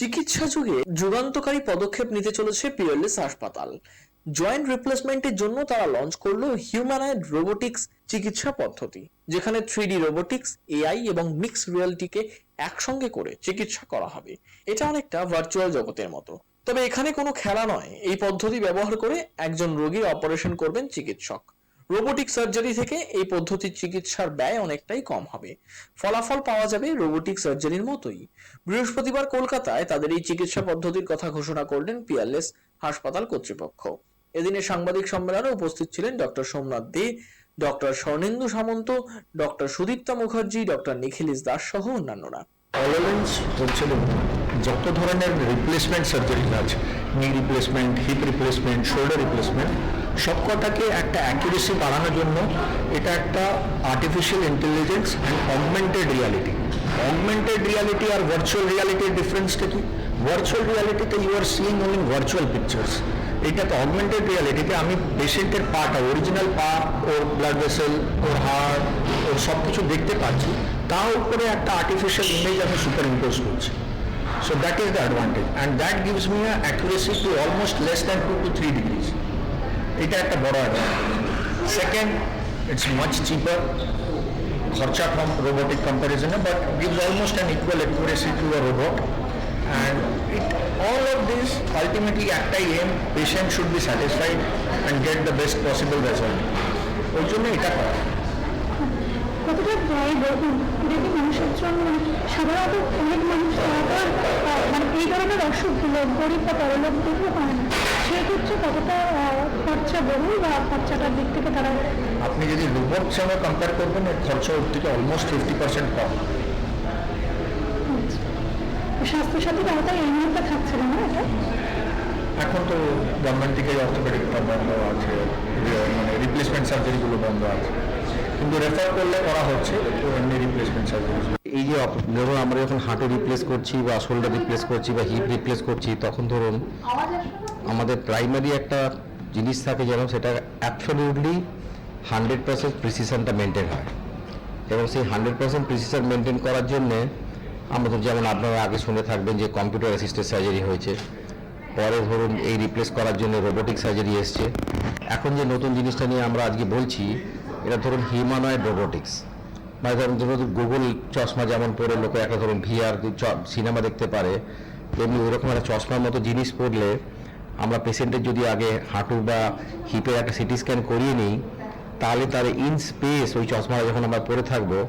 চিকিৎসা যুগে যুগান্তকারী পদক্ষেপ নিতে চলেছে পিয়ারলেস হাসপাতাল। জয়েন্ট রিপ্লেসমেন্টের জন্য তারা লঞ্চ করল হিউম্যানয়েড রোবোটিক্স চিকিৎসা পদ্ধতি, যেখানে থ্রি রোবোটিক্স এআই এবং মিক্স রিয়ালিটিকে একসঙ্গে করে চিকিৎসা করা হবে। এটা অনেকটা ভার্চুয়াল জগতের মতো। তবে এখানে কোনো খেলা নয়। এই পদ্ধতি ব্যবহার করে একজন রোগীর অপারেশন করবেন চিকিৎসক। রোবোটিক সার্জারি থেকে এই পদ্ধতির চিকিৎসার ব্যয় অনেকটাই কম হবে। ফলাফল পাওয়া যাবে রোবোটিক সার্জারির মতোই। বৃহস্পতিবার কলকাতায় তাদের এই চিকিৎসা পদ্ধতির কথা ঘোষণা করলেন পিয়ারলেস হাসপাতাল কর্তৃপক্ষ। এদিনে সাংবাদিক সম্মেলনে উপস্থিত ছিলেন ডক্টর সোমনাথ দে ডক্টর স্বর্ণেন্দু সামন্ত ডক্টর সুদীপ্তা মুখার্জি ডক্টর নিখিলিস দাস সহ অন্যান্যরা। যত ধরনের রিপ্লেসমেন্ট সার্জারি আছে নি replacement hip replacement shoulder replacement সবকটাকে একটা অ্যাকুরেসি বাড়ানোর জন্য এটা একটা artificial intelligence and augmented reality augmented reality R virtual রিয়ালিটির ডিফারেন্সটা কি? Virtual রিয়ালিটিতে you R seeing only virtual pictures এটা তো অগমেন্টেড রিয়ালিটিতে আমি পেশেন্টের পার্ট অরিজিনাল পার্ট ওর ব্লাড ভেসেল ওর হার্ট ওর সব কিছু দেখতে পাচ্ছি। তার উপরে একটা আর্টিফিশিয়াল ইমেজ আমি সুপার ইম্পোজ করছি so that is the advantage and that gives me accuracy to almost less than two to three degrees এটা একটা বড় advantage second it's much cheaper খরচা কম robotic কম্প্যারিজনে but gives almost an equal accuracy to a robot. And it, all of this, ultimately, একটাই aim patient should be satisfied and get the best possible result. ওই জন্য এটা করা। সাধারণত অনেক মানুষ মানে এই ধরনের অসুখ অসুখগুলো গরিব বা বড়লোক দেখতে পায় না। সেক্ষেত্রে কতটা খরচা বহুল বা খরচাটার দিক থেকে তারা আপনি যদি রোবট সঙ্গে কম্পেয়ার করবেন এর খরচা ওর থেকে অলমোস্ট ফিফটি পার্সেন্ট কম। স্বাস্থ্যসাথীর আওতায় এই মুহূর্তে থাকছে না এটা? এখন তো গভর্নমেন্ট থেকে অর্থোপেডিকটা বন্ধ আছে মানে রিপ্লেসমেন্ট সার্জারিগুলো বন্ধ আছে। কিন্তু রেফার করলে করা হচ্ছে এমনি রিপ্লেসমেন্ট সার্জারি এই যে ধরুন আমরা যখন হাঁটু রিপ্লেস করছি বা শোল্ডার রিপ্লেস করছি বা হিপ রিপ্লেস করছি তখন ধরুন আমাদের প্রাইমারি একটা জিনিস থাকে যেন সেটা অ্যাবসলিউটলি হান্ড্রেড পার্সেন্ট প্রিসিশনটা মেনটেন হয়। এবং সেই হান্ড্রেড পার্সেন্ট প্রিসিশন মেনটেন করার জন্যে আমাদের যেমন আপনারা আগে শুনে থাকবেন যে কম্পিউটার অ্যাসিস্টেড সার্জারি হয়েছে, পরে ধরুন এই রিপ্লেস করার জন্য রোবোটিক সার্জারি এসছে। এখন যে নতুন জিনিসটা নিয়ে আমরা আজকে বলছি, এটা ধরুন হিউম্যানয়েড রোবোটিক্স মানে ধরুন ধরুন গুগল চশমা যেমন পরে লোকে একটা ধরুন ভিআর সিনেমা দেখতে পারে, তেমনি ওইরকম একটা চশমার মতো জিনিস পড়লে আমরা পেশেন্টের যদি আগে হাঁটু বা হিপের একটা সিটি স্ক্যান করিয়ে নিই, তাহলে তার ইন স্পেস ওই চশমাটা যখন আমরা পরে থাকব,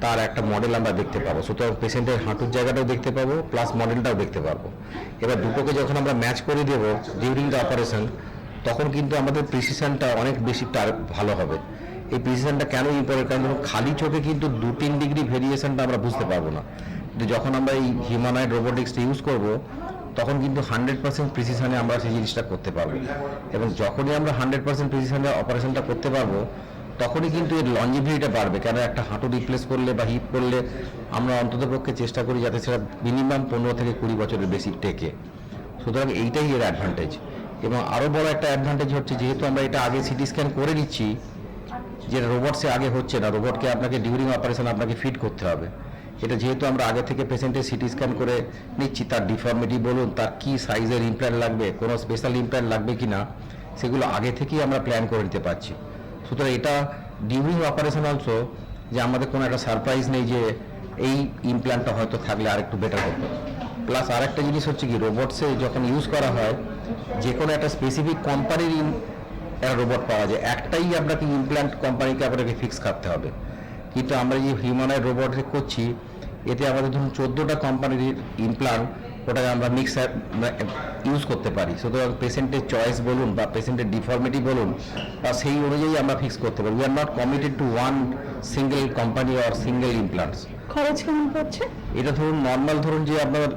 তার একটা মডেল আমরা দেখতে পাবো। সুতরাং পেশেন্টের হাঁটুর জায়গাটাও দেখতে পাবো প্লাস মডেলটাও দেখতে পারব এবার দুটোকে যখন আমরা ম্যাচ করে দেবো ডিউরিং দ্য অপারেশন তখন কিন্তু আমাদের প্রিসিশনটা অনেক বেশি টার- ভালো হবে। এই প্রিসিশনটা কেন ইম্পর্টেন্ট কারণ ধরুন খালি চোখে কিন্তু দু তিন ডিগ্রি ভেরিয়েশনটা আমরা বুঝতে পারব না। যখন আমরা এই হিউম্যানয়েড রোবোটিক্সটা ইউজ করব তখন কিন্তু হান্ড্রেড পার্সেন্ট প্রিসিশনে আমরা সেই জিনিসটা করতে পারব। এবং যখনই আমরা হান্ড্রেড পার্সেন্ট প্রিসিশনে অপারেশনটা করতে পারব, তখনই কিন্তু এর লঞ্জিভিটিটা বাড়বে। কেন একটা হাঁটু রিপ্লেস করলে বা হিপ করলে আমরা অন্ততপক্ষে চেষ্টা করি যাতে সেটা মিনিমাম পনেরো থেকে কুড়ি বছরের বেশি টেকে। সুতরাং এইটাই এর অ্যাডভান্টেজ এবং আরও বড় একটা অ্যাডভান্টেজ হচ্ছে, যেহেতু আমরা এটা আগে সিটি স্ক্যান করে নিচ্ছি যেটা রোবটসে আগে হচ্ছে না রোবটকে আপনাকে ডিউরিং অপারেশন আপনাকে ফিট করতে হবে। এটা যেহেতু আমরা আগে থেকে পেশেন্টের সিটি স্ক্যান করে নিচ্ছি, তার ডিফর্মিটি বলুন, তার কি সাইজের ইমপ্ল্যান্ট লাগবে, কোনো স্পেশাল ইমপ্ল্যান্ট লাগবে কি না সেগুলো আগে থেকেই আমরা প্ল্যান করে নিতে পারছি। সুতরাং এটা ডিউরিং অপারেশন অলসো যে আমাদের কোনো একটা সারপ্রাইজ নেই যে এই ইমপ্ল্যান্টটা হয়তো থাকলে আর একটু বেটার হতো। প্লাস আর একটা জিনিস হচ্ছে কি রোবটসে যখন ইউজ করা হয়, যে কোনো একটা স্পেসিফিক কোম্পানির একটা রোবট পাওয়া যায়, একটাই আপনাকে ইমপ্ল্যান্ট কোম্পানিকে আপনাকে ফিক্স করতে হবে। কিন্তু আমরা যে হিউম্যানয়েড রোবট করছি এতে আমাদের ধরুন চোদ্দোটা কোম্পানির ইমপ্লান্ট ওটাকে আমরা মিক্স ইউজ করতে পারি। সুতরাং পেশেন্টের চয়েস বলুন বা পেশেন্টের ডিফর্মিটি বলুন বা সেই অনুযায়ী আমরা ফিক্স করতে পারি। We are not committed to one single company or single implants খরচ কেমন পড়ছে? এটা ধরুন নর্মাল ধরুন যে আপনার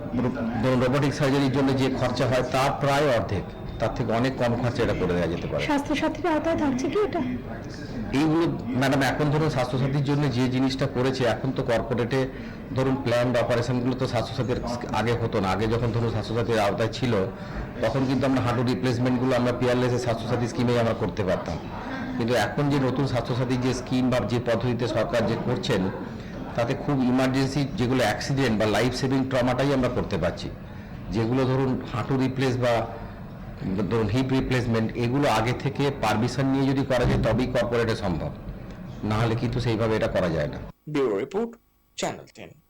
ধরুন রোবোটিক সার্জারির জন্য যে খরচা হয় তার প্রায় অর্ধেক। তার থেকে অনেক কম খরচা এটা করে দেওয়া যেতে পারে। স্বাস্থ্য স্বাস্থ্যসাথীর আওতায় থাকছে কি এটা? এইগুলো ম্যাডাম এখন ধরুন স্বাস্থ্যসাথীর জন্য যে জিনিসটা করেছে এখন তো কর্পোরেটে ধরুন প্ল্যান অপারেশনগুলো তো স্বাস্থ্যসাথীর আগে হতো না। আগে যখন ধরুন স্বাস্থ্যসাথীর আওতায় ছিল তখন কিন্তু আমরা হাঁটু রিপ্লেসমেন্টগুলো আমরা পিয়ারলেসের স্বাস্থ্যসাথী স্কিমে আমরা করতে পারতাম। কিন্তু এখন যে নতুন স্বাস্থ্যসাথীর যে স্কিম বা যে পদ্ধতিতে সরকার যে করছেন তাতে খুব ইমার্জেন্সি যেগুলো অ্যাক্সিডেন্ট বা লাইফ সেভিং ট্রমাটাই আমরা করতে পারছি। যেগুলো ধরুন হাঁটু রিপ্লেস বা ধরুন হিপ রিপ্লেসমেন্ট এগুলো আগে থেকে পারমিশন নিয়ে যদি করা যায়, তবেই কর্পোরেটে সম্ভব। না হলে কিন্তু সেইভাবে এটা করা যায় না। Bureau report, channel ten.